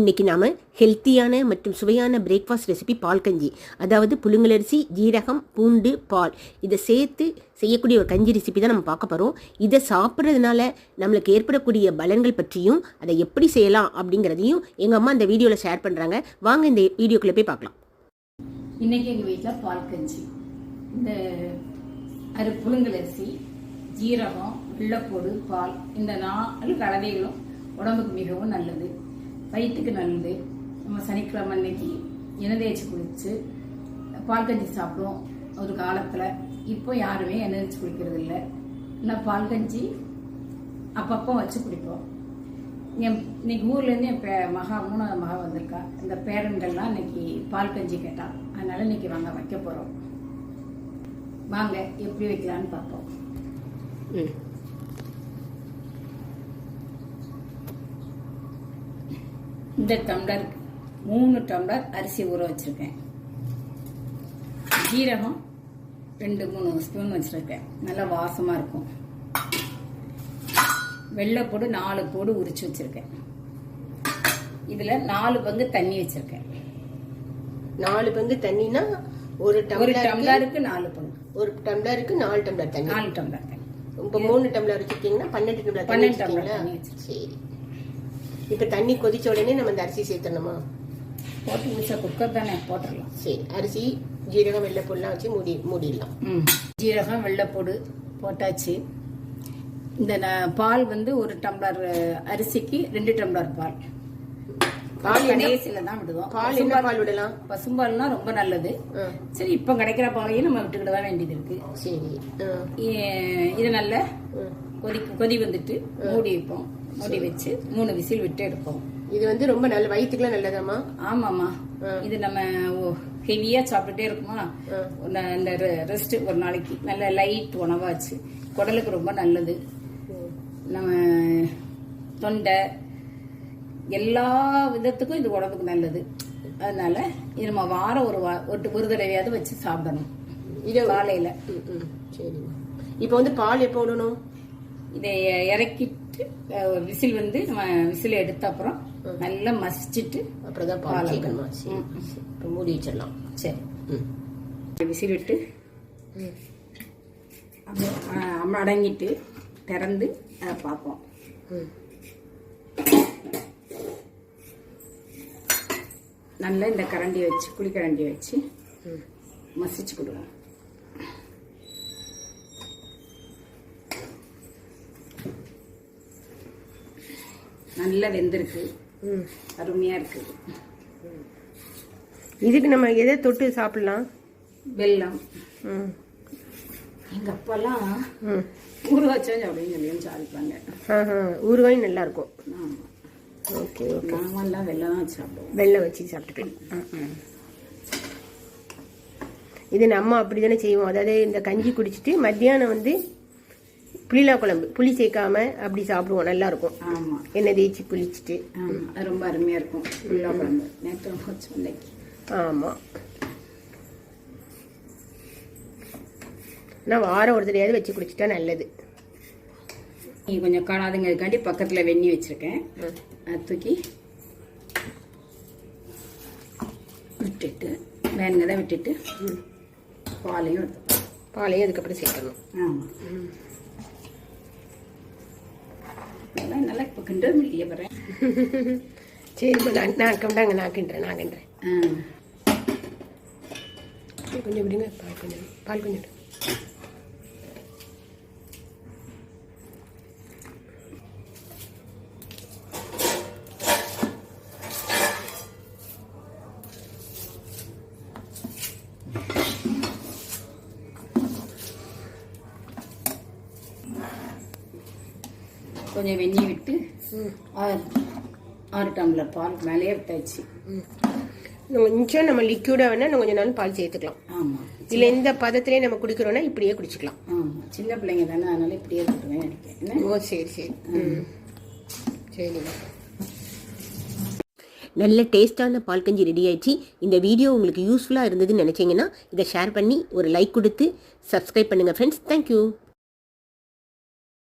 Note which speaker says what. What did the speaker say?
Speaker 1: இன்றைக்கி நாம் ஹெல்த்தியான மற்றும் சுவையான பிரேக்ஃபாஸ்ட் ரெசிபி பால் கஞ்சி அதாவது புழுங்கலரிசி ஜீரகம் பூண்டு பால். இதை சேர்த்து செய்யக்கூடிய ஒரு கஞ்சி ரெசிபி தான் நம்ம பார்க்க போகிறோம் இதை சாப்பிட்றதுனால நம்மளுக்கு ஏற்படக்கூடிய பலன்கள் பற்றியும் அதை எப்படி செய்யலாம் அப்படிங்கிறதையும் எங்கள் அம்மா இந்த வீடியோவில் ஷேர் பண்ணுறாங்க வாங்க இந்த வீடியோக்குள்ளே போய் பார்க்கலாம்.
Speaker 2: இன்றைக்கி எங்கள் வீட்டில் பால் கஞ்சி இந்த அரு புழுங்கலரிசி ஜீரகம் வெள்ளைப்பூடு பால் இந்த நாலு கலவைகளும் உடம்புக்கு மிகவும் நல்லது. வயிற்றுக்கு நல்லது நம்ம சனிக்கிழமை அன்னைக்கு எண்ணெய் தேய்ச்சி குளிச்சு பால் கஞ்சி சாப்பிடுவோம். ஒரு காலத்தில். இப்போ யாருமே எண்ணெய் தேய்ச்சி குடிக்கிறது இல்லை இல்லை பால் கஞ்சி அப்பப்போ வச்சு குடிப்போம். என் இன்னைக்கு ஊர்லேருந்து என் பே மகா மூணாவது மகா வந்திருக்கா. இந்த பேரன்கள்லாம் இன்னைக்கு பால் கஞ்சி கேட்டா. அதனால இன்னைக்கு வாங்க வைக்க போகிறோம் வாங்க எப்படி வைக்கலான்னு பார்ப்போம்.
Speaker 1: ம்.
Speaker 2: இந்த டம்ளர் மூணு டம்ளர் அரிசி ஊற வச்சிருக்கேன். ஜீரகம் ரெண்டு மூணு ஸ்பூன் வச்சிருக்கேன். நல்லா வாசமாக இருக்கும். வெள்ளைப்பூடு நாலு பூடு உரிச்சு வச்சிருக்கேன். இதில் நாலு பங்கு தண்ணி வச்சிருக்கேன்.
Speaker 1: நாலு பங்கு தண்ணினா ஒரு
Speaker 2: ஒரு
Speaker 1: டம்ளர்
Speaker 2: டம்ளருக்கு நாலு பங்கு.
Speaker 1: ஒரு டம்ளருக்கு நாலு டம்ளர் தண்ணி.
Speaker 2: நாலு டம்ளர் தண்ணி.
Speaker 1: இப்போ மூணு டம்ளர் வச்சுருக்கீங்கன்னா பன்னெண்டு டம்ளர்
Speaker 2: பன்னெண்டு டம்ளர் தண்ணி.
Speaker 1: சரி. இப்போ தண்ணி கொதிச்ச உடனே நம்ம இந்த அரிசி சேர்த்தணுமா
Speaker 2: போட்டு முடிச்சா குக்கர் தானே? போட்டுடலாம்.
Speaker 1: சரி அரிசி ஜீரகம் வெள்ளைப்பூலாம் வச்சு மூடி மூடிடலாம்.
Speaker 2: ம். ஜீரகம் வெள்ளைப்பூடு போட்டாச்சு. இந்த பால் வந்து ஒரு டம்ளர் அரிசிக்கு ரெண்டு டம்ளர் பால். பால் கடைசியில தான் விடுவோம்.
Speaker 1: பால் என்ன பால் விடலாம்?
Speaker 2: பசும்பால்னா ரொம்ப நல்லது. சரி இப்போ கிடைக்கிற பாலையும் நம்ம விட்டுக்கிட தான் வேண்டியது இருக்கு.
Speaker 1: சரி.
Speaker 2: இது நல்ல. கொதி கொதி வந்துட்டு மூடி வைப்போம். மூடி வச்சு மூணு விசில் விட்டு எடுப்போம்.
Speaker 1: இது வந்து ரொம்ப நல்ல வயிற்றுக்குலாம் நல்லதாம்மா?
Speaker 2: ஆமாம்மா. இது நம்ம ஹெவியா சாப்பிட்டுட்டே இருக்குமா? இந்த ரெஸ்ட் ஒரு நாளைக்கு. நல்ல லைட் உணவாச்சு. குடலுக்கு ரொம்ப நல்லது. நம்ம தொண்டை எல்லா விதத்துக்கும் இது உடம்புக்கு நல்லது. அதனால இது நம்ம வாரம் ஒரு ஒரு ஒரு தடவையாவது வச்சு சாப்பிடணும்.
Speaker 1: இது
Speaker 2: காலையில.
Speaker 1: ம், ம், சரிம்மா. இப்போ வந்து பால் எப்போ விடணும்?
Speaker 2: இதை இறக்கிட்டு விசில் வந்து நம்ம விசில் எடுத்த அப்புறம் நல்லா மசிச்சுட்டு
Speaker 1: அப்புறம் தான் பால் சரி
Speaker 2: ம், ம்.
Speaker 1: சரி. இப்போ மூடி வச்சிடலாம்.
Speaker 2: சரி.
Speaker 1: ம்.
Speaker 2: விசில் விட்டு
Speaker 1: ம்.
Speaker 2: அடங்கிட்டு திறந்து அதை பார்ப்போம். நல்லா இந்த கரண்டி வச்சு குழிக்கரண்டி வச்சு. மசிச்சு கொடுவோம் நல்லா வெந்திருக்கு.
Speaker 1: ம்.
Speaker 2: அருமையா இருக்கு.
Speaker 1: இதுக்கு நம்ம எதை தொட்டு சாப்பிடலாம்?
Speaker 2: வெல்லம்.
Speaker 1: ம்.
Speaker 2: எங்க அப்பெல்லாம்
Speaker 1: ம்.
Speaker 2: ஊற வச்சோம் அப்படின்னு சொல்லி சாதிப்பாங்க
Speaker 1: ஊறுகாயும் நல்லா இருக்கும். Okay okay.
Speaker 2: நாமெல்லாம் வெல்லம் தான் வச்சு சாப்பிடுவோம்.
Speaker 1: வெள்ளம் வச்சு சாப்பிட்டுக்கலாம். இது நம்ம அப்படி தானே செய்வோம். அதாவது இந்த கஞ்சி குடிச்சிட்டு மத்தியானம் வந்து புளிலா குழம்பு புளி சேர்க்காம அப்படி சாப்பிடுவோம். நல்லா இருக்கும்.
Speaker 2: ஆமா.
Speaker 1: எண்ணெய் தேய்ச்சி புளிச்சிட்டு.
Speaker 2: ஆமா. அது ரொம்ப அருமையா இருக்கும். வெள்ளம் குழம்பு. நேற்று
Speaker 1: ஆமாம் நான் வாரம் ஒரு தடையாவது வச்சு குடிச்சிட்டா நல்லது.
Speaker 2: நீ கொஞ்சம் காணாதுங்கிறதுக்காண்டி பக்கத்துல வெண்ணி வச்சிருக்கேன். அதை தூக்கி விட்டுட்டு வேணுங்கதை விட்டுட்டு பாலையும் எடுத்துக்கலாம்
Speaker 1: பாலையும் அதுக்கப்புறம் சேர்க்கணும்
Speaker 2: ஆமா. இதெல்லாம் நல்லா இப்போ கிண்டல் முடிய வரேன்
Speaker 1: சரி நான் நான் கொண்டாங்க நான் கிண்டுறேன் நான் கிண்டுறேன். கொஞ்சம் விடுங்க. பால் கொஞ்சம் பால் கொஞ்சம்
Speaker 2: கொஞ்சம் வெண்ணி விட்டு
Speaker 1: ம்.
Speaker 2: ஆறு ஆறு டம்ளர் பால் மேலேயே விட்டாச்சு.
Speaker 1: கொஞ்சம் நம்ம லிக்யூடாக வேணால் இன்னும் கொஞ்சம் நாள் பால் சேர்த்துக்கலாம்.
Speaker 2: ஆமா.
Speaker 1: இல்லை இந்த பதத்திலே நம்ம குடிக்கிறோன்னா இப்படியே குடிச்சிக்கலாம்.
Speaker 2: ஆமா. சின்ன பிள்ளைங்க தானே அதனால இப்படியே என்ன?
Speaker 1: ஓ சரி சரி. ம். சரிங்க. நல்ல டேஸ்டான பால் கஞ்சி ரெடி ஆயிடுச்சு. இந்த வீடியோ உங்களுக்கு யூஸ்ஃபுல்லாக இருந்ததுன்னு நினச்சிங்கன்னா இதை ஷேர் பண்ணி ஒரு லைக் கொடுத்து சப்ஸ்கிரைப் பண்ணுங்கள் ஃப்ரெண்ட்ஸ் தேங்க்யூ